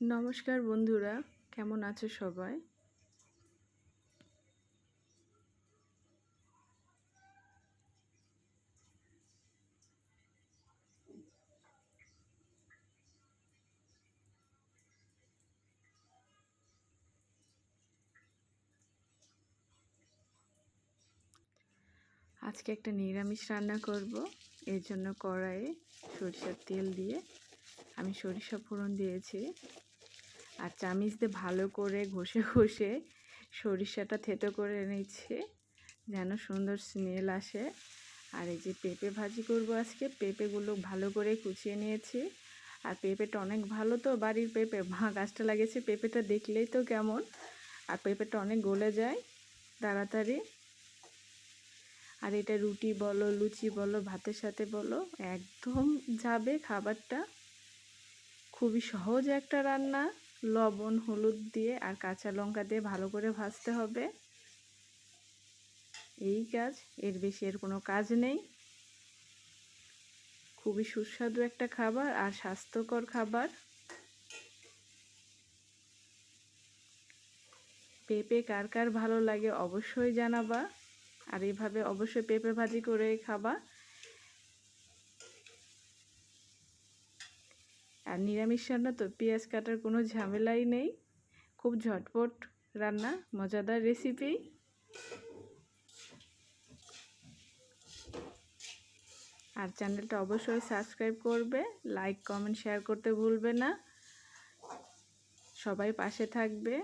নমস্কার বন্ধুরা, কেমন আছো সবাই? আজকে একটা নিরামিষ রান্না করব। এর জন্য কড়াইয়ে সরিষার তেল দিয়ে আমি সরিষা ফোড়ন দিয়েছি। আর চামিচ দিয়ে ভালো করে ঘষে ঘষে সরিষাটা থেতো করে নিচ্ছে যেন সুন্দর স্মেল আসে। আর এই যে পেঁপে ভাজি করব আজকে, পেঁপেগুলো ভালো করে কুচিয়ে নিয়েছি। আর পেঁপেটা অনেক ভালো তো, বাড়ির পেঁপে। মা গাছটা লাগিয়েছে, পেঁপেটা দেখলেই তো কেমন। আর পেঁপেটা অনেক গলে যায়, তাড়াতাড়ি। আর এটা রুটি বলো, লুচি বলো, ভাতের সাথে বলো, একদম যাবে খাবারটা। খুবই সহজ একটা রান্না। লবণ, হলুদ দিয়ে আর কাঁচা লঙ্কা দিয়ে ভালো করে ভাজতে হবে। এই কাজ, এর বেশি এর কোনো কাজ নেই। খুবই সুস্বাদু একটা খাবার আর স্বাস্থ্যকর খাবার। পেঁপে কার কার ভালো লাগে অবশ্যই জানাবা। আর এইভাবে অবশ্যই পেঁপে ভাজি করে খাবা। আর নিরামিষ রান্না তো পেঁয়াজ কাটার কোনো ঝামেলাই নেই। খুব ঝটপট রান্না, মজাদার রেসিপি আর চ্যানেলটা অবশ্যই সাবস্ক্রাইব করবে লাইক কমেন্ট শেয়ার করতে ভুলবে না। সবাই পাশে থাকবে,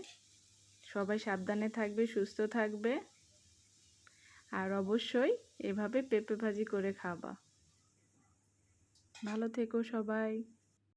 সবাই সাবধানে থাকবে, সুস্থ থাকবে। আর অবশ্যই এভাবে পেঁপে ভাজি করে খাবা। ভালো থেকো সবাই।